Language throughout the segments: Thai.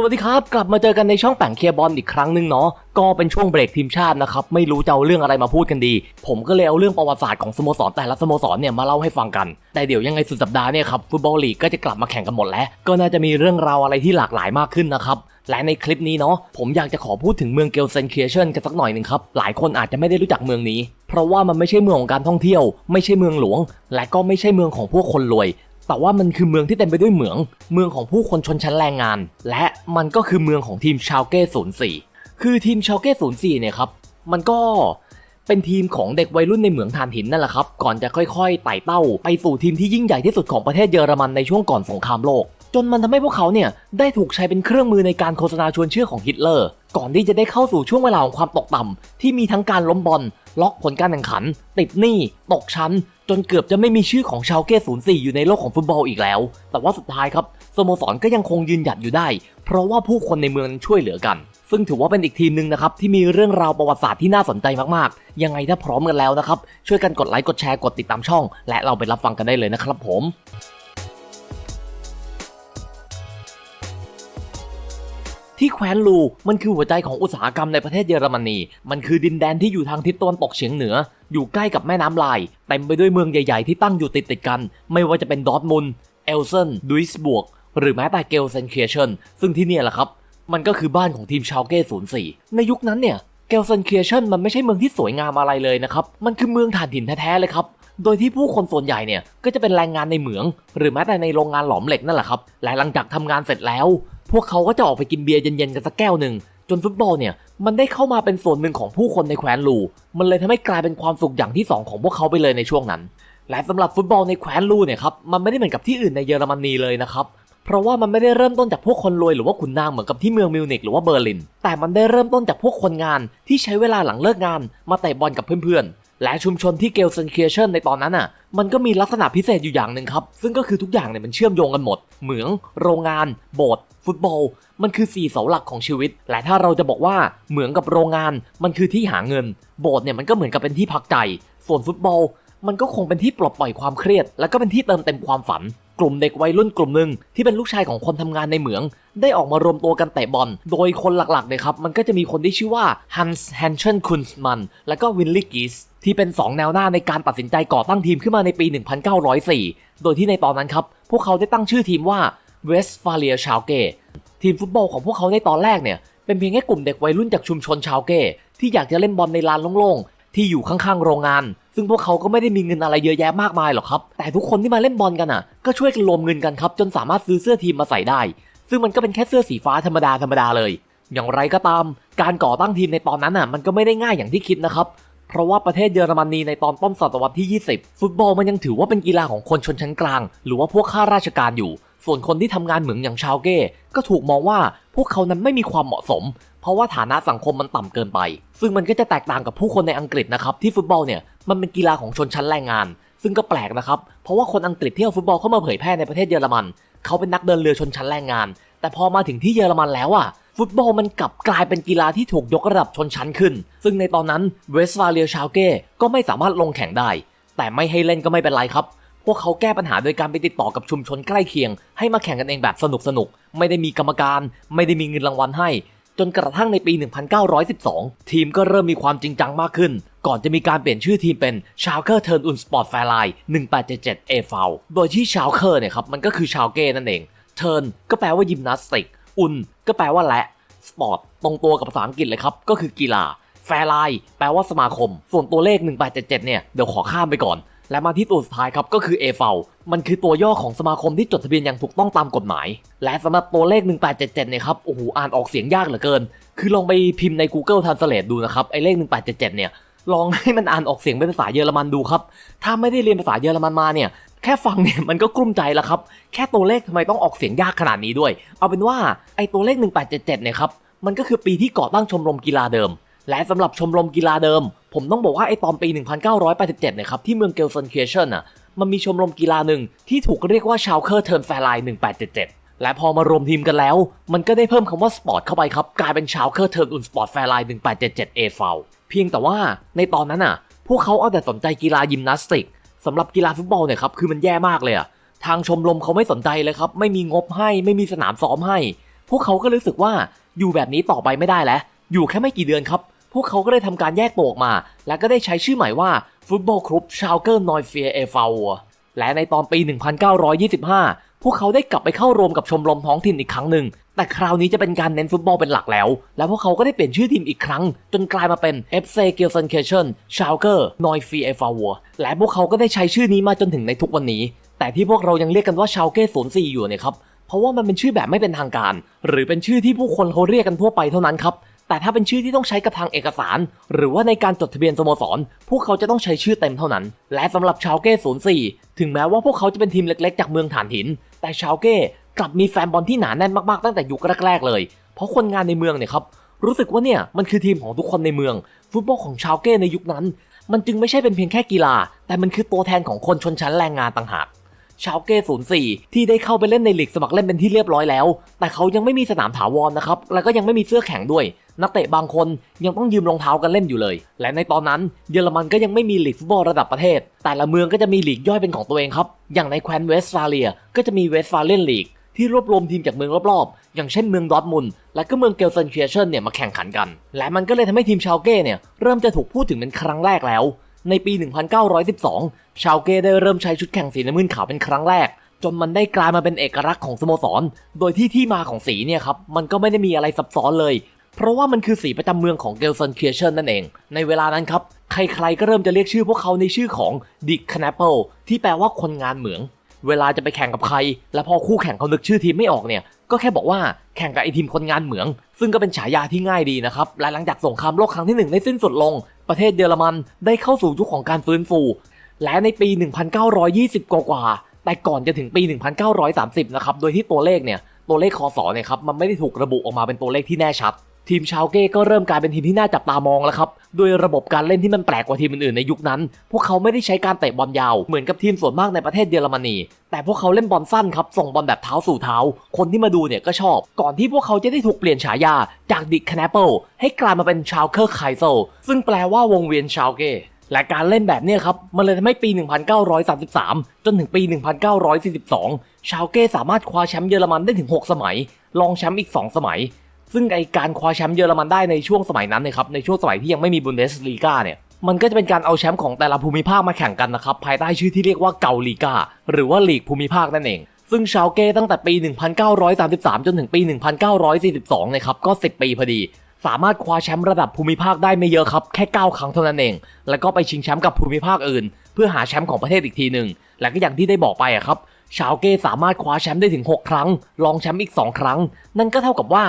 สวัสดีครับ กลับมาเจอกันในช่องแป่งเคียบอลอีกครั้งหนึ่งเนาะก็เป็นช่วงเบรกทีมชาตินะครับ ไม่รู้จะเอาเรื่องอะไรมาพูดกันดี ผมก็เลยเอาเรื่องประวัติศาสตร์ของสโมสรแต่ละสโมสรเนี่ยมาเล่าให้ฟังกัน แต่เดี๋ยวยังไงสุดสัปดาห์เนี่ยครับฟุตบอลลีกก็จะกลับมาแข่งกันหมดแล้ว ก็น่าจะมีเรื่องราวอะไรที่หลากหลายมากขึ้นนะครับและในคลิปนี้เนาะผมอยากจะขอพูดถึงเมืองเกลเซนเคียเชนกันสักหน่อยหนึ่งครับหลายคนอาจจะไม่ได้รู้จักเมืองนี้ เพราะว่ามันไม่ใช่เมืองของการท่องเที่ยว ไม่ใช่เมืองหลวง และก็ไม่ใช่เมืองของพวกคนรวย แต่ว่ามันคือเมืองที่เต็มไปด้วยเหมือง เมืองของผู้คนชนชั้นแรงงาน และมันก็คือเมืองของทีมชาวเก้04คือทีมชาวเก้04เนี่ยครับ มันก็เป็นทีมของเด็กวัยรุ่นในเหมืองถ่านหินนั่นแหละครับ ก่อนจะค่อยๆไต่เต้า ไปสู่ทีมที่ยิ่งใหญ่ที่สุดของประเทศเยอรมันในช่วงก่อนสงครามโลก จนมันทำให้พวกเขาเนี่ยได้ถูกใช้เป็นเครื่องมือในการโฆษณาชวนเชื่อของฮิตเลอร์ ก่อนที่จะได้เข้าสู่ช่วงเวลาของความตกต่ำที่มีทั้งการล้มบอล ล็อกผลการแข่งขัน ติดหนี้ ตกชั้น จนเกือบจะไม่มีชื่อของชาวเก้04อยู่ในโลกของฟุตบอลอีกแล้ว แต่ว่าสุดท้ายครับสโมสรก็ยังคงยืนหยัดอยู่ได้ เพราะว่าผู้คนในเมืองช่วยเหลือกัน ซึ่งถือว่าเป็นอีกทีมหนึ่งนะครับที่มีเรื่องราวประวัติศาสตร์ที่น่าสนใจมากๆ ยังไงถ้าพร้อมกันแล้วนะครับช่วยกันกดไลค์กดแชร์กดติดตามช่อง และเราไปรับฟังกันได้เลยนะครับผม ที่แคว้นลูมันคือหัวใจของอุตสาหกรรมในประเทศเยอรมนี มันคือดินแดนที่อยู่ทางทิศตะวันตกเฉียงเหนือ อยู่ใกล้กับแม่น้ำลาย เต็มไปด้วยเมืองใหญ่ๆที่ตั้งอยู่ติดติดๆกัน ไม่ว่าจะเป็นดอร์ทมุนเอลเซนดุยส์บวก หรือแม้แต่เกลเซนเคียเชนซึ่งที่นี่แหละครับ มันก็คือบ้านของทีมชาวเก้04ในยุคนั้นเนี่ยเกลเซนเคียเชนมันไม่ใช่เมืองที่สวยงามอะไรเลยนะครับ มันคือเมืองถ่านหินแท้ๆเลยครับ โดยที่ผู้คนส่วนใหญ่เนี่ยก็จะเป็นแรงงานในเหมือง หรือแม้แต่ในโรงงานหลอมเหล็กนั่นแหละครับและหลังจากทำงานเสร็จแล้ว พวกเขาก็จะออกไปกินเบียร์เย็นๆกันสักแก้วหนึ่งจนฟุตบอลเนี่ยมันได้เข้ามาเป็นส่วนหนึ่งของผู้คนในแคว้นลู มันเลยทำให้กลายเป็นความสุขอย่างที่สองของพวกเขาไปเลยในช่วงนั้น และสำหรับฟุตบอลในแคว้นลูเนี่ยครับมันไม่ได้เหมือนกับที่อื่นในเยอรมนีเลยนะครับเพราะว่ามันไม่ได้เริ่มต้นจากพวกคนรวยหรือว่าขุนนางเหมือนกับที่เมืองมิวนิกหรือว่าเบอร์ลิน แต่มันได้เริ่มต้นจากพวกคนงานที่ใช้เวลาหลังเลิกงาน มาเตะบอลกับเพื่อน และชุมชนที่เกลเซนเคียเชนในตอนนั้นอะ มันก็มีลักษณะพิเศษอยู่อย่างหนึ่งครับ ซึ่งก็คือทุกอย่างเนี่ยมันเชื่อมโยงกันหมด เหมือง โรงงาน โบสถ์ ฟุตบอล มันคือสี่เสาหลักของชีวิต และถ้าเราจะบอกว่าเหมืองกับโรงงาน มันคือที่หาเงิน โบสถ์เนี่ยมันก็เหมือนกับเป็นที่พักใจ ส่วนฟุตบอล มันก็คงเป็นที่ปลดปล่อยความเครียด และก็เป็นที่เติมเต็มความฝัน กลุ่มเด็กวัยรุ่นกลุ่มหนึ่งที่เป็นลูกชายของคนทำงานในเหมือง ได้ออกมารวมตัวกันเตะบอล โดยคนหลักๆเนี่ยครับ มันก็จะมีคนที่ชื่อว่าฮันส์แฮนเชนคุนส์มันและก็วินลิกิสที่เป็น 2 แนวหน้าในการตัดสินใจก่อตั้งทีมขึ้นมาในปี 1904 โดยที่ในตอนนั้นครับ พวกเขาได้ตั้งชื่อทีมว่าเวสฟาเลียชาวเกทีมฟุตบอลของพวกเขาในตอนแรกเนี่ยเป็นเพียงแค่กลุ่มเด็กวัยรุ่นจากชุมชนชาวเกที่อยากจะเล่นบอลในลานโล่งๆที่อยู่ข้างๆโรงงาน ซึ่งพวกเขาก็ไม่ได้มีเงินอะไรเยอะแยะมากมายหรอกครับ แต่ทุกคนที่มาเล่นบอลกันอะ ก็ช่วยกันรวมเงินกันครับ จนสามารถซื้อเสื้อทีมมาใส่ได้ ซึ่งมันก็เป็นแค่เสื้อสีฟ้าธรรมดาธรรมดาเลย อย่างไรก็ตาม การก่อตั้งทีมในตอนนั้นอะ มันก็ไม่ได้ง่ายอย่างที่คิดนะครับ เพราะว่าประเทศเยอรมนีในตอนต้นศตวรรษที่ 20 ฟุตบอลมันยังถือว่าเป็นกีฬาของคนชนชั้นกลาง หรือว่าพวกข้าราชการอยู่ ส่วนคนที่ทำงานเหมืองอย่างชาวเก้ก็ถูกมองว่าพวกเขานั้นไม่มีความเหมาะสม ราะว่าฐานะสังคมมันต่ำเกินไป ซึ่งมันก็จะแตกต่างกับผู้คนในอังกฤษนะครับที่ฟุตบอลเนี่ยมันเป็นกีฬาของชนชั้นแรงงาน ซึ่งก็แปลกนะครับเพราะว่าคนอังกฤษที่เอาฟุตบอลเข้ามาเผยแพร่ในประเทศเยอรมัน เขาเป็นนักเดินเรือชนชั้นแรงงาน แต่พอมาถึงที่เยอรมันแล้วอะฟุตบอลมันกลับกลายเป็นกีฬาที่ถูกยกระดับชนชั้นขึ้น ซึ่งในตอนนั้นเวสฟาเลียชาวเก้ก็ไม่สามารถลงแข่งได้ แต่ไม่ให้เล่นก็ไม่เป็นไรครับ พวกเขาแก้ปัญหาโดยการไปติดต่อกับชุมชนใกล้เคียง ให้มาแข่งกันเองแบบสนุกสนุก ไม่ได้มีกรรมการ ไม่ได้มีเงินรางวัลให้ จนกระทั่งในปี 1912 ทีมก็เริ่มมีความจริงจังมากขึ้น ก่อนจะมีการเปลี่ยนชื่อทีมเป็นชาวเคอร์เทิร์นอุนสปอร์ตแฟร์ไลน์1877 เอฟาโดยที่ชาวเคอร์เนี่ยครับมันก็คือชาวเก้นั่นเอง เทิร์นก็แปลว่ายิมนาสติก อุนก็แปลว่าและสปอร์ตตรงตัวกับภาษาอังกฤษเลยครับ ก็คือกีฬาแฟร์ไลน์แปลว่าสมาคม ส่วนตัวเลข 1877 เนี่ยเดี๋ยวขอข้ามไปก่อน และมาที่ตัวสุดท้ายครับก็คือ a f a มันคือตัวย่อของสมาคมที่จดทะเบียนอย่างถูกต้องตามกฎหมาย และสำหรับตัวเลข 1877เนี่ยครับโอ้โหอ่านออกเสียงยากเหลือเกิน คือลองไปพิมพ์ใน Google Translate ดูนะครับไอ้เลข 1877 เนี่ยลองให้มันอ่านออกเสียงเป็นภาษาเยอรมันดูครับ ถ้าไม่ได้เรียนภาษาเยอรมันมาเนี่ย แค่ฟังเนี่ยมันก็กลุ้มใจแล้วครับ แค่ตัวเลขทำไมต้องออกเสียงยากขนาดนี้ด้วย เอาเป็นว่าไอ้ตัวเลข 1877 เนี่ยครับ มันก็คือปีที่ก่อตั้งชมรมกีฬาเดิม และสำหรับชมรมกีฬาเดิม ผมต้องบอกว่าไอ้ตอนปี 1987เนี่ยครับที่เมืองเกลเซนเคเชนอะมันมีชมรมกีฬาหนึ่งที่ถูกเรียกว่าชาวเคอร์เทิร์นแฟร์ไลน์1877 และพอมารวมทีมกันแล้ว มันก็ได้เพิ่มคำว่าสปอร์ตเข้าไปครับ กลายเป็นชาวเคอร์เทิร์นอุนสปอร์ตแฟร์ไลน์1877 a f a เพียงแต่ว่าในตอนนั้นอะ พวกเขาเอาแต่สนใจกีฬายิมนาสติกสำหรับกีฬาฟุตบอลเนี่ยครับคือมันแย่มากเลยอะทางชมรมเขาไม่สนใจเลยครับ ไม่มีงบให้ไม่มีสนามซ้อมให้ พวกเขาก็รู้สึกว่าอยู่แบบนี้ต่อไปไม่ได้แล้ว อยู่แค่ไม่กี่เดือนครับ พวกเขาก็เลยทำการแยกตัวออกมา และก็ได้ใช้ชื่อใหม่ว่าฟุตบอลคลับชาวเกอร์นอยเฟียเอฟาและในตอนปี 1925 พวกเขาได้กลับไปเข้ารวมกับชมรมท้องถิ่นอีกครั้งหนึ่ง แต่คราวนี้จะเป็นการเน้นฟุตบอลเป็นหลักแล้ว และพวกเขาก็ได้เปลี่ยนชื่อทีมอีกครั้ง จนกลายมาเป็น FC g e l s e n k i r c h e n s c h a l k e r n e u f i e f a w และพวกเขาก็ได้ใช้ชื่อนี้มาจนถึงในทุกวันนี้ แต่ที่พวกเรายังเรียกกันว่าชาวเก้ศูนย์สี่อยู่เนี่ยครับ เพราะว่ามันเป็นชื่อแบบไม่เป็นทางการ หรือเป็นชื่อที่ผู้คนเขาเรียกกันทั่วไปเท่านั้นครับ แต่ถ้าเป็นชื่อที่ต้องใช้กับทางเอกสาร หรือว่าในการจดทะเบียนสโมสร พวกเขาจะต้องใช้ชื่อเต็มเท่านั้น และสำหรับชาวเก้ศูนย์สี่ถึงแม้ว่าพวกเขาจะเป็นทีมเล็กๆ จากเมืองฐานหิน แต่ชาวเก้กลับมีแฟนบอลที่หนาแน่นมากๆตั้งแต่ยุคแรกๆเลย เพราะคนงานในเมืองเนี่ยครับรู้สึกว่าเนี่ยมันคือทีมของทุกคนในเมือง ฟุตบอลของชาวเก้ในยุคนั้น มันจึงไม่ใช่เป็นเพียงแค่กีฬา แต่มันคือตัวแทนของคนชนชั้นแรงงานต่างหากชาวเก้04ที่ได้เข้าไปเล่นในลีกสมัครเล่นเป็นที่เรียบร้อยแล้ว แต่เขายังไม่มีสนามถาวรนะครับ แล้วก็ยังไม่มีเสื้อแข่งด้วย นักเตะบางคนยังต้องยืมรองเท้ากันเล่นอยู่เลย และในตอนนั้นเยอรมันก็ยังไม่มีลีกฟุตบอลระดับประเทศ แต่ละเมืองก็จะมีลีกย่อยเป็นของตัวเองครับ อย่างในแคว้นเวสต์ฟาเลีย ก็จะมีเวสต์ฟาเลียนลีกที่รวบรวมทีมจากเมืองรอบๆ อย่างเช่นเมืองดอทมุนและก็เมืองเกลเซนเคียเชนเนี่ยมาแข่งขันกัน และมันก็เลยทำให้ทีมชาวเก้เนี่ยเริ่มจะถูกพูดถึงเป็นครั้งแรกแล้ว ในปี 1912 ชาวเก้ได้เริ่มใช้ชุดแข่งสีน้ำเงินขาวเป็นครั้งแรก จนมันได้กลายมาเป็นเอกลักษณ์ของสโมสร โดยที่ที่มาของสีเนี่ยครับมันก็ไม่ได้มีอะไรซับซ้อนเลย เพราะว่ามันคือสีประจำเมืองของเกลเซนเคียเชนนั่นเอง ในเวลานั้นครับ ใครๆก็เริ่มจะเรียกชื่อพวกเขาในชื่อของดิคานเปิลที่แปลว่าคนงานเหมือง เวลาจะไปแข่งกับใคร และพอคู่แข่งเขานึกชื่อทีมไม่ออกเนี่ย ก็แค่บอกว่าแข่งกับไอทีมคนงานเหมือง ซึ่งก็เป็นฉายาที่ง่ายดีนะครับ และหลังจากสงครามโลกครั้งที่หนึ่งได้สิ้นสุดลง ประเทศเยอรมันได้เข้าสู่ยุคของการฟื้นฟู และในปี 1920 กว่าๆแต่ก่อนจะถึงปี 1930 นะครับ โดยที่ตัวเลขเนี่ย ตัวเลขคอสอเนี่ยครับ มันไม่ได้ถูกระบุออกมาเป็นตัวเลขที่แน่ชัด ทีมชาวเก้ก็เริ่มกลายเป็นทีมที่น่าจับตามองแล้วครับโดยระบบการเล่นที่มันแปลกกว่าทีมอื่นๆในยุคนั้น พวกเขาไม่ได้ใช้การเตะบอลยาว เหมือนกับทีมส่วนมากในประเทศเยอรมนี แต่พวกเขาเล่นบอลสั้นครับ ส่งบอลแบบเท้าสู่เท้า คนที่มาดูเนี่ยก็ชอบ ก่อนที่พวกเขาจะได้ถูกเปลี่ยนฉายาจากดิคานเปิลให้กลายมาเป็นชาวเคอร์ไคเซลซึ่งแปลว่าวงเวียนชาวเก้และการเล่นแบบนี้ครับ มันเลยทำให้ปี 1933 จนถึงปี 1942 ชาวเก้สามารถคว้าแชมป์เยอรมันได้ถึง 6 สมัย รองแชมป์อีก 2 สมัย ซึ่งไอการคว้าแชมป์เยอรมันได้ในช่วงสมัยนั้นเนยครับในช่วงสมัยที่ยังไม่มีบุนเดสลีกาเนี่ยมันก็จะเป็นการเอาแชมป์ของแต่ละภูมิภาคมาแข่งกันนะครับภายใต้ชื่อที่เรียกว่าเกาลีกาหรือว่าลีกภูมิภาคนั่นเอง ซึ่งชาวเก้ตั้งแต่ปี 1933 จนถึงปี 1942นะครับก็ 10 ปีพอดี สามารถคว้าแชมป์ระดับภูมิภาคได้ไม่เยอะครับแค่ 9 ครั้งเท่านั้นเอง แล้วก็ไปชิงแชมป์กับภูมิภาคอื่น เพื่อหาแชมป์ของประเทศอีกทีหนึ่งและก็อย่างที่ได้บอกไปอะครับชาวเก้สามารถคว้าแชมป์ได้ถึง 6 ครั้ง รองแชมป์อีก 2 ครั้ง นั่นก็เท่ากับว่า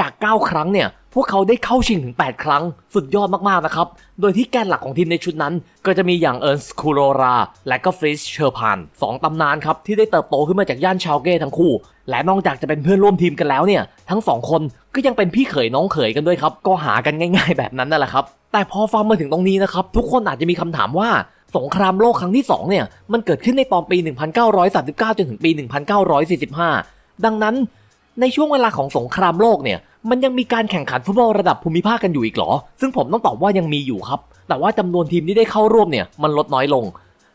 จาก 9 ครั้งเนี่ย พวกเขาได้เข้าชิงถึง 8 ครั้ง สุดยอดมากๆนะครับ โดยที่แกนหลักของทีมในชุดนั้น ก็จะมีอย่างเอิร์นสคูโรรา และก็ฟริสเชอร์พานสองตำนานครับ ที่ได้เติบโตขึ้นมาจากย่านชาวเก้ทั้งคู่ และนอกจากจะเป็นเพื่อนร่วมทีมกันแล้วเนี่ย ทั้งสองคนก็ยังเป็นพี่เขยน้องเขยกันด้วยครับ ก็หากันง่าย ๆ แบบนั้นนั่นแหละครับ แต่พอฟังมาถึงตรงนี้นะครับ ทุกคนอาจจะมีคำถามว่าสงครามโลกครั้งที่สองเนี่ย มันเกิดขึ้นในตอนปี 1939 จนถึงปี 1945 ดังนั้น ในช่วงเวลาของสงครามโลกเนี่ย มันยังมีการแข่งขันฟุตบอลระดับภูมิภาคกันอยู่อีกเหรอ ซึ่งผมต้องตอบว่ายังมีอยู่ครับ แต่ว่าจำนวนทีมที่ได้เข้าร่วมเนี่ยมันลดน้อยลง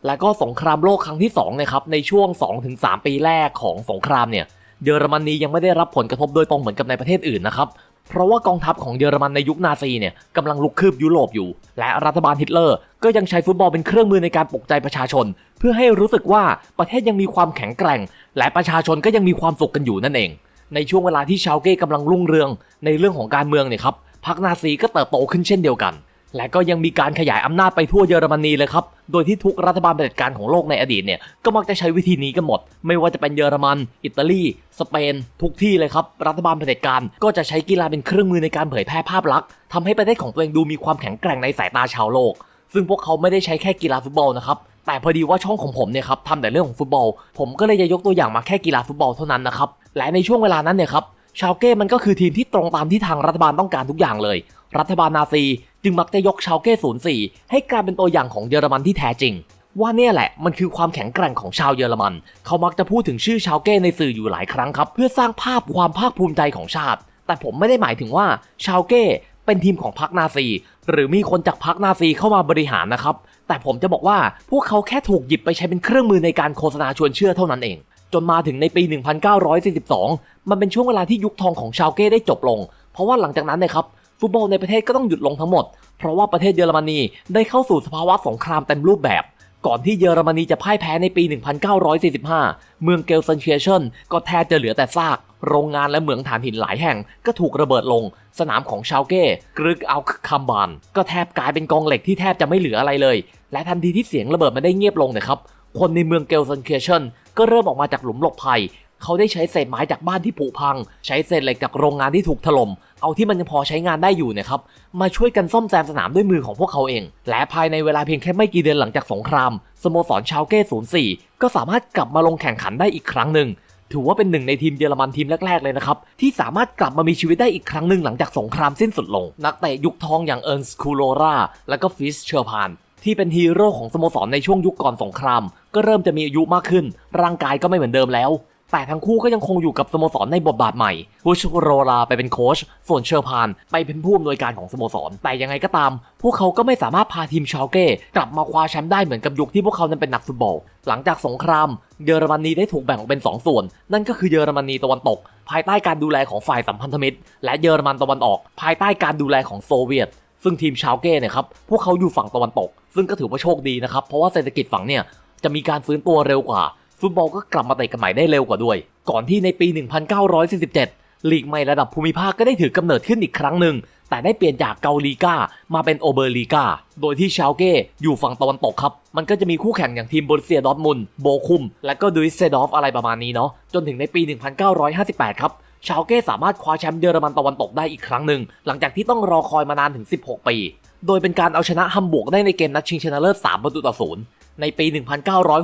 และก็สงครามโลกครั้งที่2นะครับในช่วง 2-3 ปีแรกของสงครามเนี่ยเยอรมนียังไม่ได้รับผลกระทบโดยตรงเหมือนกับในประเทศอื่นนะครับเพราะว่ากองทัพของเยอรมันในยุคนาซีเนี่ยกำลังลุกคืบยุโรปอยู่ และรัฐบาลฮิตเลอร์ ก็ยังใช้ฟุตบอลเป็นเครื่องมือในการปลุกใจประชาชน เพื่อให้รู้สึกว่าประเทศยังมีความแข็งแกร่ง และประชาชนก็ยังมีความสุขกันอยู่นั่นเอง ในช่วงเวลาที่ชาวเก้กำลังรุ่งเรือง ในเรื่องของการเมืองเนี่ยครับพรรคนาซีก็เติบโตขึ้นเช่นเดียวกัน และก็ยังมีการขยายอำนาจไปทั่วเยอรมนีเลยครับ โดยที่ทุกรัฐบาลเผด็จการของโลกในอดีตเนี่ยก็มักจะใช้วิธีนี้กันหมด ไม่ว่าจะเป็นเยอรมัน อิตาลี สเปน ทุกที่เลยครับ รัฐบาลเผด็จการก็จะใช้กีฬาเป็นเครื่องมือในการเผยแพร่ภาพลักษณ์ทำให้ประเทศของตัวเองดูมีความแข็งแกร่งในสายตาชาวโลก ซึ่งพวกเขาไม่ได้ใช้แค่กีฬาฟุตบอลนะครับแต่พอดีว่าช่องของผมเนี่ยครับทำแต่เรื่องของฟุตบอล ผมก็เลยจะยกตัวอย่างมาแค่กีฬาฟุตบอลเท่านั้นนะครับ และในช่วงเวลานั้นเนี่ยครับชาวเก้มันก็คือทีมที่ตรงตามที่ทางรัฐบาลต้องการทุกอย่างเลย รัฐบาลนาซีจึงมักจะยกชาวเก้04 ให้กลายเป็นตัวอย่างของเยอรมันที่แท้จริง ว่าเนี่ยแหละมันคือความแข็งแกร่งของชาวเยอรมัน เขามักจะพูดถึงชื่อชาวเก้ในสื่ออยู่หลายครั้งครับ เพื่อสร้างภาพความภาคภูมิใจของชาติ แต่ผมไม่ได้หมายถึงว่าชาวเก้เป็นทีมของพรรคนาซี หรือมีคนจากพรรคนาซีเข้ามาบริหารนะครับ แต่ผมจะบอกว่าพวกเขาแค่ถูกหยิบไปใช้เป็นเครื่องมือในการโฆษณาชวนเชื่อเท่านั้นเอง จนมาถึงในปี 1942 มันเป็นช่วงเวลาที่ยุคทองของชาวเก้ได้จบลง เพราะว่าหลังจากนั้นนยครับฟุตบอลในประเทศก็ต้องหยุดลงทั้งหมด เพราะว่าประเทศเยอรมนีได้เข้าสู่สภาวะสงครามเต็มรูปแบบ ก่อนที่เยอรมนีจะพ่ายแพ้ในปี 1945 เมืองเกลเซนเชียเชนก็แทบจะเหลือแต่ซาก โรงงานและเหมืองถ่านหินหลายแห่งก็ถูกระเบิดลง สนามของชาวเก้กรึกเอัลคัมบาน ก็แทบกลายเป็นกองเหล็กที่แทบจะไม่เหลืออะไรเลย และทันทีที่เสียงระเบิดมันได้เงียบลงนะครับ คนในเมืองเกลเซนเชียเชนก็เริ่มออกมาจากหลุมหลบภัย เขาได้ใช้เศษไม้จากบ้านที่ผุพัง ใช้เศษเหล็กจากโรงงานที่ถูกถล่ม เอาที่มันยังพอใช้งานได้อยู่เนะครับ มาช่วยกันซ่อมแซมสนามด้วยมือของพวกเขาเอง และภายในเวลาเพียงแค่ไม่กี่เดือนหลังจากสงคราม สโมสรชาวเก้04 ก็สามารถกลับมาลงแข่งขันได้อีกครั้งหนึ่ง ถือว่าเป็นหนึ่งในทีมเยอรมันทีมแรก ๆ เลยนะครับ ที่สามารถกลับมามีชีวิตได้อีกครั้งหนึ่งหลังจากสงครามสิ้นสุดลง นักเตะยุคทองอย่างเอิร์นสคูโลราและก็ฟิสเชอร์พาน ที่เป็นฮีโร่ของสโมสรในช่วงยุคก่อนสงคราม ก็เริ่มจะมีอายุมากขึ้น ร่างกายก็ไม่เหมือนเดิมแล้ว แต่ทั้งคู่ก็ยังคงอยู่กับสโมสรในบทบาทใหม่ฮูชโรลาไปเป็นโค้ชส่วนเชอร์พาน ไปเป็นผู้อำนวยการของสโมสร แต่ยังไงก็ตาม พวกเขาก็ไม่สามารถพาทีมชาวเก้กลับมาคว้าแชมป์ได้เหมือนกับยุคที่พวกเขานั้นเป็นนักฟุตบอล หลังจากสงคราม เยอรมนีได้ถูกแบ่งออกเป็น 2 ส่วน นั่นก็คือเยอรมนีตะวันตก ภายใต้การดูแลของฝ่ายสัมพันธมิตร และเยอรมันตะวันออก ภายใต้การดูแลของโซเวียต ซึ่งทีมชาวเก้เนี่ยครับพวกเขาอยู่ฝั่งตะวันตก ซึ่งก็ถือว่าโชคดีนะครับเพราะว่าเศรษฐกิจฝั่งเนี่ยจะมีการฟื้นตัวเร็วกว่า ฟุตบอลก็กลับมาเตะกันใหม่ได้เร็วกว่าด้วย ก่อนที่ในปี 1947ลีกใหม่ระดับภูมิภาคก็ได้ถือกำเนิดขึ้นอีกครั้งหนึ่งแต่ได้เปลี่ยนจากเกาลีกามาเป็นโอเบอร์ลีกาโดยที่ชาวเก้อยู่ฝั่งตะวันตกครับ มันก็จะมีคู่แข่งอย่างทีมบรูเซียดอทมุนโบคุม และก็ดุยเซดอฟอะไรประมาณนี้เนาะ จนถึงในปี 1958 ครับ ชาวเก้สามารถคว้าแชมป์เยอรมันตะวันตกได้อีกครั้งหนึ่ง หลังจากที่ต้องรอคอยมานานถึง 16 ปี โดยเป็นการเอาชนะฮัมบูร์กได้ในเกมนัดชิงชนะเลิศ 3 ประตูต่อศูนย์ในปี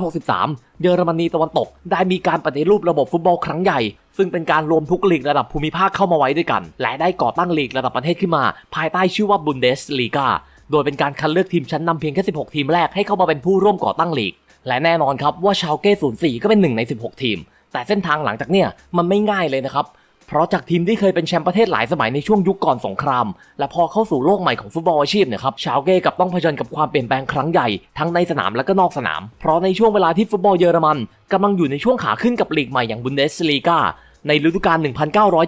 1963 เยอรมนีตะวันตก ได้มีการปฏิรูประบบฟุตบอลครั้งใหญ่ ซึ่งเป็นการรวมทุกลีกระดับภูมิภาคเข้ามาไว้ด้วยกัน และได้ก่อตั้งลีกระดับประเทศขึ้นมา ภายใต้ชื่อว่าบุนเดสลีกาโดยเป็นการคัดเลือกทีมชั้นนำเพียงแค่ 16 ทีมแรกให้เข้ามาเป็นผู้ร่วมก่อตั้งลีก และแน่นอนครับว่าชาวเก้04 ก็เป็นหนึ่งใน 16 ทีม แต่เส้นทางหลังจากเนี่ยมันไม่ง่ายเลยนะครับ เพราะจากทีมที่เคยเป็นแชมป์ประเทศหลายสมัยในช่วงยุคก่อนสงคราม และพอเข้าสู่โลกใหม่ของฟุตบอลอาชีพเนี่ยครับชาวเก้กับต้องเผชิญกับความเปลี่ยนแปลงครั้งใหญ่ทั้งในสนามและก็นอกสนาม เพราะในช่วงเวลาที่ฟุตบอลเยอรมันกำลังอยู่ในช่วงขาขึ้นกับลีกใหม่อย่างบุนเดสลีกาในฤดูกาล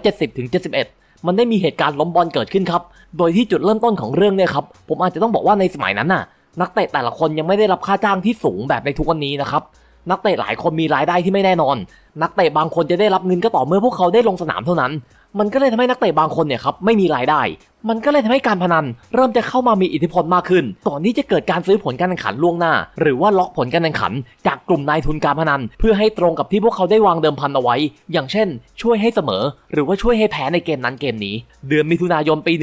1970-71มันได้มีเหตุการณ์ล้มบอลเกิดขึ้นครับ โดยที่จุดเริ่มต้นของเรื่องเนี่ยครับ ผมอาจจะต้องบอกว่าในสมัยนั้นน่ะ นักเตะแต่ละคนยังไม่ได้รับค่าจ้างที่สูงแบบในทุกวันนี้นะครับ นักเตะหลายคนมีรายได้ที่ไม่แน่นอน นักเตะบางคนจะได้รับเงินก็ต่อเมื่อพวกเขาได้ลงสนามเท่านั้น มันก็เลยทำให้นักเตะบางคนเนี่ยครับไม่มีรายได้ มันก็เลยทำให้การพนัน เริ่มจะเข้ามามีอิทธิพลมากขึ้น ก่อนที่จะเกิดการซื้อผลการแข่งขันล่วงหน้า หรือว่าล็อกผลการแข่งขัน จากกลุ่มนายทุนการพนัน เพื่อให้ตรงกับที่พวกเขาได้วางเดิมพันเอาไว้ อย่างเช่น ช่วยให้เสมอ หรือว่าช่วยให้แพ้ในเกมนั้นเกมนี้ เดือนมิถุนายนปี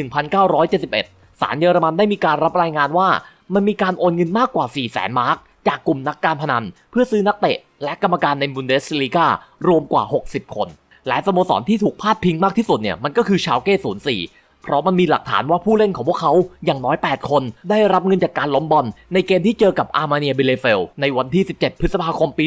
1971ศาลเยอรมันได้มีการรับรายงานว่ามันมีการโอนเงินมากกว่า 4 0 0แสนมาร์ก จากกลุ่มนักการพนัน เพื่อซื้อนักเตะ และกรรมการในบุนเดสลีการวมกว่า 60 คน และสโมสรที่ถูกพาดพิงมากที่สุดเนี่ยมันก็คือชาวเก้04เพราะมันมีหลักฐานว่าผู้เล่นของพวกเขาอย่างน้อย 8 คน ได้รับเงินจากการล้มบอลในเกมที่เจอกับอาร์มาเนียเบเลเฟลในวันที่ 17 พฤษภาคมปี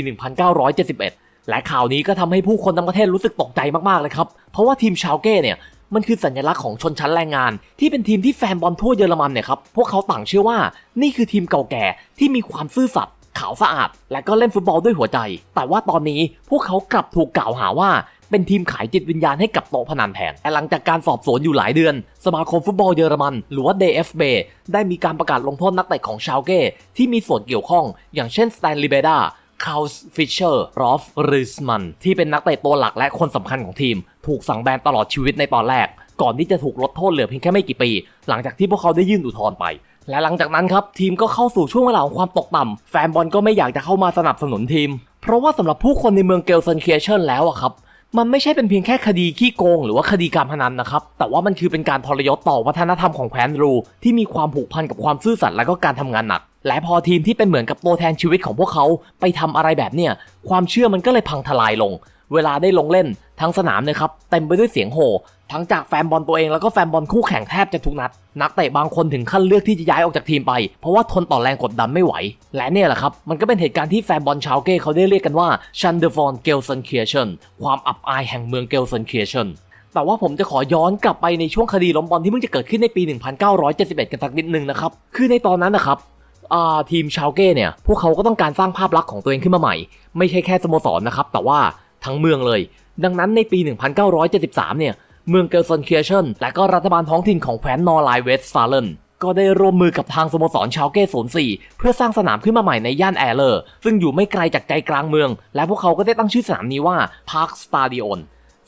1971 และข่าวนี้ก็ทำให้ผู้คนทั้งประเทศรู้สึกตกใจมากๆเลยครับ เพราะว่าทีมชาวเก้เนี่ย มันคือสัญลักษณ์ของชนชั้นแรงงาน ที่เป็นทีมที่แฟนบอลทั่วเยอรมันเนี่ยครับพวกเขาต่างเชื่อว่านี่คือทีมเก่าแก่ที่มีความซื่อสัตย์ขาวสะอาด และก็เล่นฟุตบอลด้วยหัวใจ แต่ว่าตอนนี้พวกเขากลับถูกกล่าวหาว่าเป็นทีมขายจิตวิญญาณให้กับโต๊ะพนันแทนแต่หลังจากการสอบสวนอยู่หลายเดือน สมาคมฟุตบอลเยอรมัน หรือว่า DFB ได้มีการประกาศลงโทษนักเตะของชาวเก้ ที่มีส่วนเกี่ยวข้อง อย่างเช่นสแตนลีเบดาคาลส์ฟิชเชอร์รอฟริสมันที่เป็นนักเตะตัวหลักและคนสำคัญของทีม ถูกสั่งแบนตลอดชีวิตในตอนแรก ก่อนที่จะถูกลดโทษเหลือเพียงแค่ไม่กี่ปี หลังจากที่พวกเขาได้ยื่นอุทธรณ์ไป และหลังจากนั้นครับทีมก็เข้าสู่ช่วงเวลาของความตกต่ำแฟนบอลก็ไม่อยากจะเข้ามาสนับสนุนทีม เพราะว่าสำหรับผู้คนในเมืองเกลเซนเคียเชนแล้วอะครับมันไม่ใช่เป็นเพียงแค่คดีขี้โกงหรือว่าคดีการพนันนะครับ แต่ว่ามันคือเป็นการทรยศต่อวัฒนธรรมของแควนรู ที่มีความผูกพันกับความซื่อสัตย์และก็การทำงานหนัก และพอทีมที่เป็นเหมือนกับตัวแทนชีวิตของพวกเขาไปทำอะไรแบบเนี้ยความเชื่อมันก็เลยพังทลายลง เวลาได้ลงเล่นทั้งสนามเลยครับเต็มไปด้วยเสียงโห่ทั้งจากแฟนบอลตัวเองแล้วก็แฟนบอลคู่แข่งแทบจะทุกนัด นักเตะบางคนถึงขั้นเลือกที่จะย้ายออกจากทีมไป เพราะว่าทนต่อแรงกดดันไม่ไหว และเนี่ยแหละครับ มันก็เป็นเหตุการณ์ที่แฟนบอลชาวเก้เขาได้เรียกกันว่าชันเดอร์ฟอนเกลเซนเคียเชนความอับอายแห่งเมืองเกลเซนเคียเชนแต่ว่าผมจะขอย้อนกลับไปในช่วงคดีล้มบอลที่เพิ่งจะเกิดขึ้นในปี 1971 กันสักนิดนึงนะครับคือในตอนนั้นนะครับทีมชาวเก้เนี่ยพวกเขาก็ต้องการสร้างภาพลักษณ์ของตัวเองขึ้นมาใหม่ ไม่ใช่แค่สโมสรนะครับแต่ว่า ทั้งเมืองเลย ดังนั้นในปี 1973 เนี่ย เมืองเกลซอนเคียเชนและก็รัฐบาลท้องถิ่นของแคว้นนอร์ไลเวสฟาเลนก็ได้ร่วมมือกับทางสโมสรชาวเก้04เพื่อสร้างสนามขึ้นมาใหม่ในย่านแอร์เลอร์ ซึ่งอยู่ไม่ไกลจากใจกลางเมือง และพวกเขาก็ได้ตั้งชื่อสนามนี้ว่าพาร์คสตาดิโอน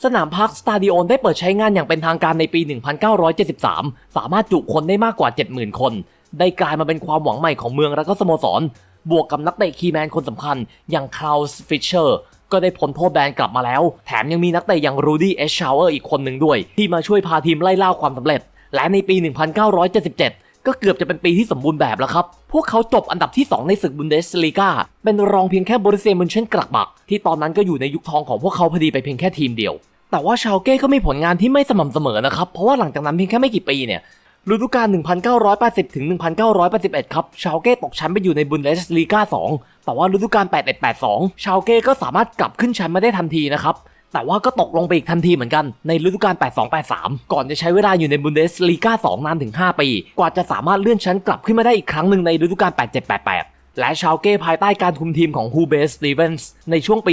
สนามพาร์คสตาดิโอนได้เปิดใช้งานอย่างเป็นทางการในปี 1973 สามารถจุคนได้มากกว่า 70,000 คน ได้กลายมาเป็นความหวังใหม่ของเมืองและก็สโมสร บวกกับนักเตะคีแมนคนสำคัญอย่างคลาวส์ฟิชเชอร์ ก็ได้พ้นโทษแบนกลับมาแล้ว แถมยังมีนักเตะอย่างรูดี้เอชชาวเออร์อีกคนหนึ่งด้วย ที่มาช่วยพาทีมไล่ล่าความสำเร็จ และในปี 1977ก็เกือบจะเป็นปีที่สมบูรณ์แบบแล้วครับ พวกเขาจบอันดับที่ 2 ในศึกบุนเดสลีกา เป็นรองเพียงแค่บริเซียมุนเชนกลักบัก ที่ตอนนั้นก็อยู่ในยุคทองของพวกเขาพอดีไปเพียงแค่ทีมเดียว แต่ว่าชาวเก้ก็มีผลงานที่ไม่สม่ำเสมอนะครับ เพราะว่าหลังจากนั้นเพียงแค่ไม่กี่ปีเนี่ย ฤดูกาล 1980 ถึง 1981 ครับ ชาวเก้ตกชั้นไปอยู่ในบุนเดสลีกา2 แต่ว่าฤดูกาล 81-82 ชาวเก้ก็สามารถกลับขึ้นชั้นมาได้ทันทีนะครับ แต่ว่าก็ตกลงไปอีกทันทีเหมือนกันในฤดูกาล 82-83 ก่อนจะใช้เวลาอยู่ในบุนเดสลีกา2 นานถึง 5 ปี กว่าจะสามารถเลื่อนชั้นกลับขึ้นมาได้อีกครั้งหนึ่งในฤดูกาล 87-88และชาวเก้ภายใต้การคุมทีมของฮูเบสสตีเวนส์ในช่วงปี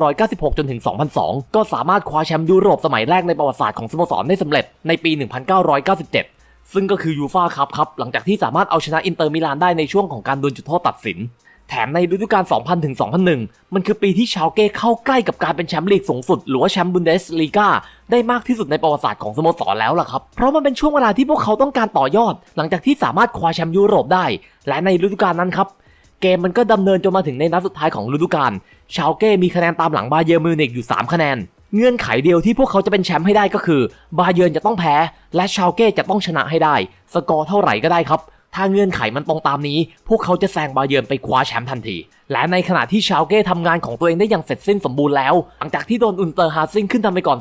1996 จนถึง 2002 ก็สามารถคว้าแชมป์ยุโรปสมัยแรกในประวัติศาสตร์ของสโมสรได้สำเร็จในปี 1997 ซึ่งก็คือยูฟาคัพครับ หลังจากที่สามารถเอาชนะอินเตอร์มิลานได้ในช่วงของการดวลจุดโทษตัดสิน แถมในฤดูกาล 2000 ถึง 2001 มันคือปีที่ชาวเก้เข้าใกล้กับการเป็นแชมป์ลีกสูงสุด หรือว่าแชมป์บุนเดสลีกาได้มากที่สุดในประวัติศาสตร์ของสโมสรแล้วล่ะครับ เพราะมันเป็นช่วงเวลาที่พวกเขาต้องการต่อยอด หลังจากที่สามารถคว้าแชมป์ยุโรปได้ และในฤดูกาลนั้นครับเกมมันก็ดำเนินจนมาถึงในนัดสุดท้ายของฤดูกาล ชาวเก้มีคะแนนตามหลังบาเยิร์มิวนิกอยู่ 3 คะแนน เงื่อนไขเดียวที่พวกเขาจะเป็นแชมป์ให้ได้ก็คือบาเยิร์นจะต้องแพ้ และชาวเก้จะต้องชนะให้ได้ สกอร์เท่าไหร่ก็ได้ครับ ถ้าเงื่อนไขมันตรงตามนี้ พวกเขาจะแซงบาเยิร์นไปคว้าแชมป์ทันที และในขณะที่ชาวเก้ทำงานของตัวเองได้อย่างเสร็จสิ้นสมบูรณ์แล้ว หลังจากที่โดนอุนเตอร์ฮาซิงขึ้นทำไปก่อน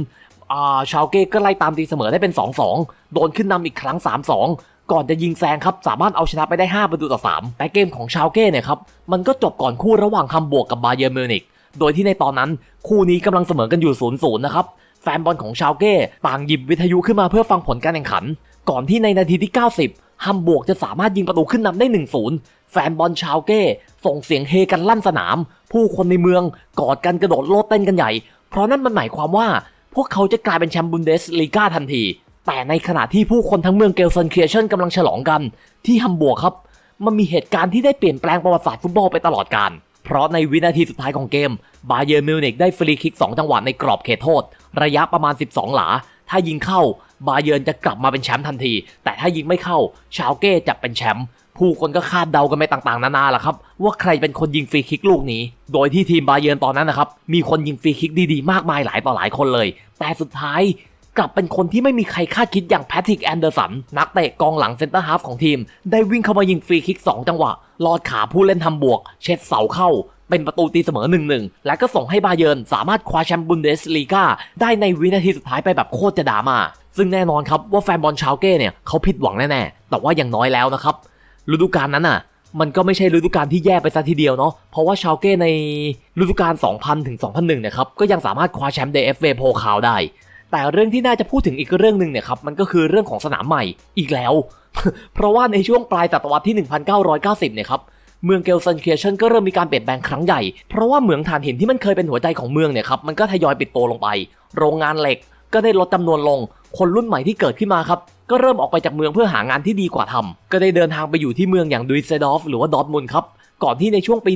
2-0อ่าชาวเก้ก็ไล่ตามตีเสมอได้เป็น 2-2 โดนขึ้นนำอีกครั้ง 3-2ก่อนจะยิงแซงครับ สามารถเอาชนะไปได้5ประตูต่อ 3 แต่เกมของชาวเก้เนี่ยครับ มันก็จบก่อนคู่ระหว่างฮัมบวกกับบาเยิร์มิวนิก โดยที่ในตอนนั้นคู่นี้กำลังเสมอกันอยู่0-0นะครับแฟนบอลของชาวเก้ต่างหยิบวิทยุขึ้นมาเพื่อฟังผลการแข่งขัน ก่อนที่ในนาทีที่ 90 ฮัมบวกจะสามารถยิงประตูขึ้นนำได้ 1-0 แฟนบอลชาวเก้ส่งเสียงเฮกันลั่นสนาม ผู้คนในเมืองกอดกันกระโดดโลดเต้นกันใหญ่ เพราะนั่นมันหมายความว่าพวกเขาจะกลายเป็นแชมป์บุนเดสลีกาทันที แต่ในขณะที่ผู้คนทั้งเมืองเกลเซนเคียเชนกำลังฉลองกัน ที่ฮัมบวกครับ มันมีเหตุการณ์ที่ได้เปลี่ยนแปลงประวัติศาสตร์ฟุตบอลไปตลอดกาล เพราะในวินาทีสุดท้ายของเกม บาเยิร์มิวนิกได้ฟรีคิก 2 จังหวะในกรอบเขตโทษ ระยะประมาณ 12 หลา ถ้ายิงเข้า บาเยิร์จะกลับมาเป็นแชมป์ทันที แต่ถ้ายิงไม่เข้า ชาวเก้จะเป็นแชมป์ผู้คนก็คาดเดากันไปต่างๆ นานาล่ะครับ ว่าใครเป็นคนยิงฟรีคิกลูกนี้ โดยที่ทีมบาเยิร์ตอนนั้นนะครับ มีคนยิงฟรีคิกดีๆ มากมายหลายต่อหลายคนเลย แต่สุดท้ายกลับเป็นคนที่ไม่มีใครคาดคิดอย่างแพทริกแอนเดอร์สัน นักเตะกองหลังเซนเตอร์ฮาฟของทีม ได้วิ่งเข้ามายิงฟรีคิก 2 จังหวะ ลอดขาผู้เล่นทำบวก เช็ดเสาเข้า เป็นประตูตีเสมอ 1-1 และก็ส่งให้บาเยิร์นสามารถคว้าแชมป์บุนเดสลีกาได้ในวินาทีสุดท้ายไปแบบโคตรจะดราม่าซึ่งแน่นอนครับว่าแฟนบอลชาวเก้เนี่ยเขาผิดหวังแน่ๆ แต่ว่าอย่างน้อยแล้วนะครับฤดูกาลนั้นน่ะมันก็ไม่ใช่ฤดูกาลที่แย่ไปซะทีเดียวเนาะ เพราะว่าชาวเก้ในฤดูกาล 2000 ถึง 2001เนี่ยครับ ก็ยังสามารถคว้าแชมป์ DFB โพคาวได้ แต่เรื่องที่น่าจะพูดถึงอีกเรื่องหนึ่งเนี่ยครับ มันก็คือเรื่องของสนามใหม่อีกแล้ว เพราะว่าในช่วงปลายศตวรรษที่ 1990 เนี่ยครับเมืองเกลซันเคียเชนก็เริ่มมีการเปลี่ยนแปลงครั้งใหญ่ เพราะว่าเหมืองถ่านหินที่มันเคยเป็นหัวใจของเมืองเนี่ยครับมันก็ทยอยปิดตัวลงไป โรงงานเหล็กก็ได้ลดจำนวนลง คนรุ่นใหม่ที่เกิดขึ้นมาครับก็เริ่มออกไปจากเมืองเพื่อหางานที่ดีกว่าทำก็ได้เดินทางไปอยู่ที่เมืองอย่างดุยเซดอฟหรือว่าดอทมุนครับก่อนที่ในช่วงปี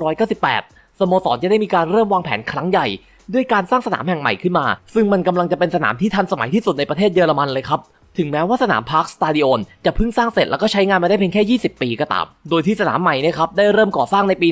1998 สโมสรจะได้มีการเริ่มวางแผนครั้งใหญ่ ด้วยการสร้างสนามแห่งใหม่ขึ้นมา ซึ่งมันกำลังจะเป็นสนามที่ทันสมัยที่สุดในประเทศเยอรมันเลยครับ ถึงแม้ว่าสนามพาร์คสตาดิโอนจะเพิ่งสร้างเสร็จแล้วก็ใช้งานมาได้เพียงแค่ 20 ปีก็ตาม โดยที่สนามใหม่นะครับได้เริ่มก่อสร้างในปี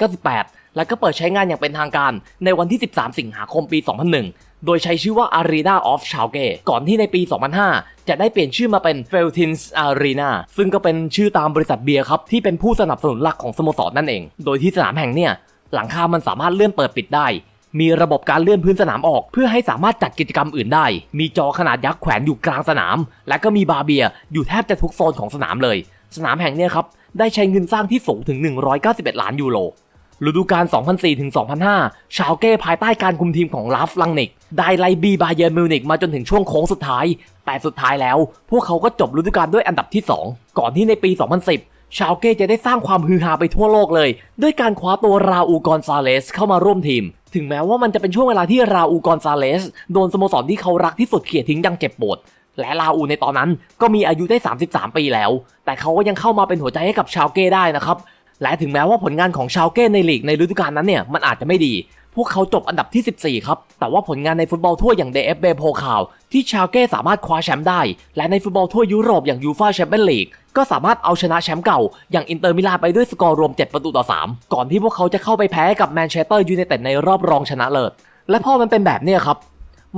1998 และก็เปิดใช้งานอย่างเป็นทางการในวันที่ 13 สิงหาคมปี 2001 โดยใช้ชื่อว่า Arena of c h a l k e ก่อนที่ในปี 2005 จะได้เปลี่ยนชื่อมาเป็น f e l t i n s Arena ซึ่งก็เป็นชื่อตามบริษัทเบียร์ครับที่เป็นผู้สนับสนุนหลักของสโมสรนั่นเอง โดยที่สนามแห่งเนี่ยหลังคามันสามารถเลื่อนเปิดปิดได้ มีระบบการเลื่อนพื้นสนามออก เพื่อให้สามารถจัดกิจกรรมอื่นได้ มีจอขนาดยักษ์แขวนอยู่กลางสนาม และก็มีบาร์เบียร์อยู่แทบจะทุกโซนของสนามเลย สนามแห่งนี้ครับได้ใช้เงินสร้างที่สูงถึง 191 ล้านยูโรฤดูกาล 2004 ถึง 2005 ชาวเก้ภายใต้การคุมทีมของลาฟลังนิก ได้ไล่บีบาเยิร์มิวนิกมาจนถึงช่วงโค้งสุดท้าย แต่สุดท้ายแล้ว พวกเขาก็จบฤดูกาลด้วยอันดับที่ 2 ก่อนที่ในปี 2010 ชาวเก้จะได้สร้างความฮือฮาไปทั่วโลกเลย ด้วยการคว้าตัวราอูกอนซาเลสเข้ามาร่วมทีม ถึงแม้ว่ามันจะเป็นช่วงเวลาที่ราอูกอนซาเลสโดนสโมสรที่เขารักที่สุดเขี่ยทิ้งยังเจ็บปวดและลาอูในตอนนั้นก็มีอายุได้ 33 ปีแล้ว แต่เขาก็ยังเข้ามาเป็นหัวใจให้กับชาวเก้ได้นะครับ และถึงแม้ว่าผลงานของชาวเก้ในลีกในฤดูกาลนั้นเนี่ยมันอาจจะไม่ดี พวกเขาจบอันดับที่ 14 ครับ แต่ว่าผลงานในฟุตบอลทั่วอย่าง DFB โพคาวที่ชาวเก้สามารถคว้าแชมป์ได้ และในฟุตบอลทั่วยุโรปอย่างยูฟาแชมเปี้ยนลีกก็สามารถเอาชนะแชมป์เก่า อย่างอินเตอร์มิลานไปด้วยสกอร์รวม 7 ประตูต่อ 3 ก่อนที่พวกเขาจะเข้าไปแพ้กับแมนเชสเตอร์ยูไนเต็ดในรอบรองชนะเลิศ และพอมันเป็นแบบเนี้ยครับ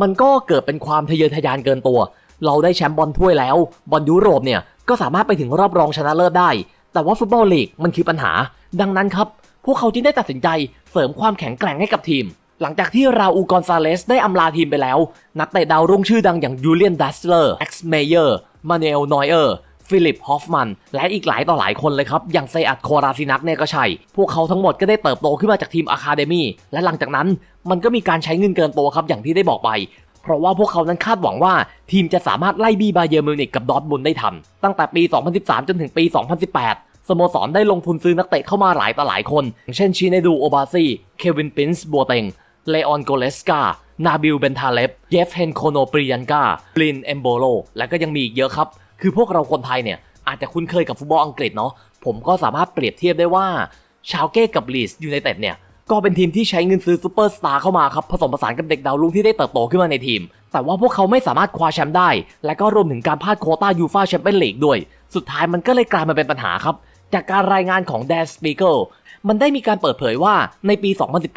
มันก็เกิดเป็นความทะเยอทะยานเกินตัว เราได้แชมป์บอลถ้วยแล้วบอลยุโรปเนี่ยก็สามารถไปถึงรอบรองชนะเลิศได้ แต่ว่าฟุตบอลลีกมันคือปัญหา ดังนั้นครับพวกเขาจึงได้ตัดสินใจ สริมความแข็งแกร่งให้กับทีม หลังจากที่ราอูกอนซาเลสได้อำลาทีมไปแล้ว นักเตะดาวรุ่งชื่อดังอย่างยูเลียนดัสเลอร์เอ็กซ์เมเยอร์มาเนลนอยเออร์ฟิลิป ฮอฟมัน และอีกหลายต่อหลายคนเลยครับ อย่างเซอัดโคราซินักเนี่ยก็ใช่ พวกเขาทั้งหมดก็ได้เติบโตขึ้นมาจากทีมอะคาเดมีและหลังจากนั้นมันก็มีการใช้เงินเกินตัวครับ อย่างที่ได้บอกไป เพราะว่าพวกเขานั้นคาดหวังว่าทีมจะสามารถไล่บี้บาเยอร์มิวนิกกับดอทมุนได้ทัน ตั้งแต่ปี 2013 จนถึงปี 2018 สโมสรได้ลงทุนซื้อนักเตะเข้ามาหลายต่อหลายคน เช่นชิเนดูโอบาซีเควินปินส์บัวเตงเลออนโกเลสกา นาบิลเบนทาเลฟเยฟเฮนโคโนปริยันกาบลินเอมโบโล และก็ยังมีอีกเยอะครับ คือพวกเราคนไทยเนี่ย อาจจะคุ้นเคยกับฟุตบอลอังกฤษเนาะ ผมก็สามารถเปรียบเทียบได้ว่า ชาวเก้กับลีสยูไนเต็ดเนี่ย ก็เป็นทีมที่ใช้เงินซื้อซูเปอร์สตาร์เข้ามาครับ ผสมผสานกับเด็กดาวรุ่งที่ได้เติบโตขึ้นมาในทีม แต่ว่าพวกเขาไม่สามารถคว้าแชมป์ได้ และก็รวมถึงการพลาดโคต้ายูฟาแชมเปี้ยนลีกด้วย สุดท้ายมันก็เลยกลายมาเป็นปัญหาครับ จากการรายงานของแดนสปีเกิลมันได้มีการเปิดเผยว่าในปี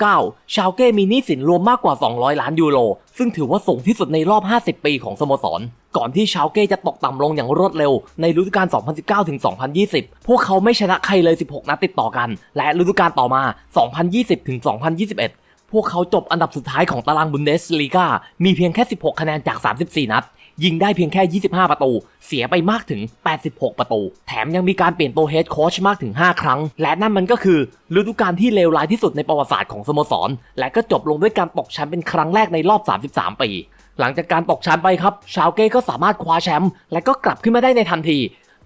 2019 ชาวเก้มีหนี้สินรวมมากกว่า 200 ล้านยูโร ซึ่งถือว่าสูงที่สุดในรอบ 50 ปีของสโมสร ก่อนที่ชาวเก้จะตกต่ำลงอย่างรวดเร็ว ในฤดูกาล 2019ถึง2020 พวกเขาไม่ชนะใครเลย 16 นัดติดต่อกัน และฤดูกาลต่อมา 2020ถึง2021 พวกเขาจบอันดับสุดท้ายของตารางบุนเดสลีกามีเพียงแค่ 16 คะแนนจาก 34 นัด ยิงได้เพียงแค่ 25 ประตู เสียไปมากถึง 86 ประตู แถมยังมีการเปลี่ยนตัวเฮดโค้ชมากถึง 5 ครั้ง และนั่นมันก็คือฤดูกาลที่เลวร้ายที่สุดในประวัติศาสตร์ของสโมสร และก็จบลงด้วยการตกชั้นเป็นครั้งแรกในรอบ 33 ปี หลังจากการตกชั้นไปครับ ชาวเก้ก็สามารถคว้าแชมป์และก็กลับขึ้นมาได้ในทันที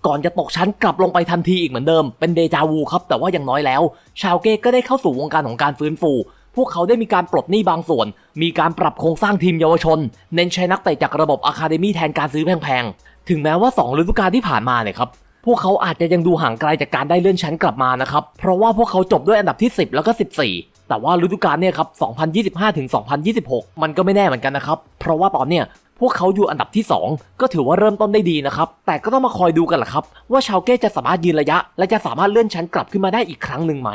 ก่อนจะตกชั้นกลับลงไปทันทีอีกเหมือนเดิม เป็นเดจาวูครับ แต่ว่าอย่างน้อยแล้ว ชาวเก้ก็ได้เข้าสู่วงการของการฟื้นฟู พวกเขาได้มีการปลดหนี้บางส่วน มีการปรับโครงสร้างทีมเยาวชน เน้นใช้นักเตะจากระบบอะคาเดมี่แทนการซื้อแพงๆ ถึงแม้ว่า2ฤดูกาลที่ผ่านมาเนี่ยครับ พวกเขาอาจจะยังดูห่างไกลจากการได้เลื่อนชั้นกลับมานะครับ เพราะว่าพวกเขาจบด้วยอันดับที่ 10 แล้วก็ 14 แต่ว่าฤดูกาลเนี่ยครับ 2025ถึง2026 มันก็ไม่แน่เหมือนกันนะครับ เพราะว่าตอนเนี้ยพวกเขาอยู่อันดับที่ 2 ก็ถือว่าเริ่มต้นได้ดีนะครับ แต่ก็ต้องมาคอยดูกันแหละครับ ว่าชาวเก้จะสามารถยืนระยะ และจะสามารถเลื่อนชั้นกลับขึ้นมาได้อีกครั้งหนึ่งไหม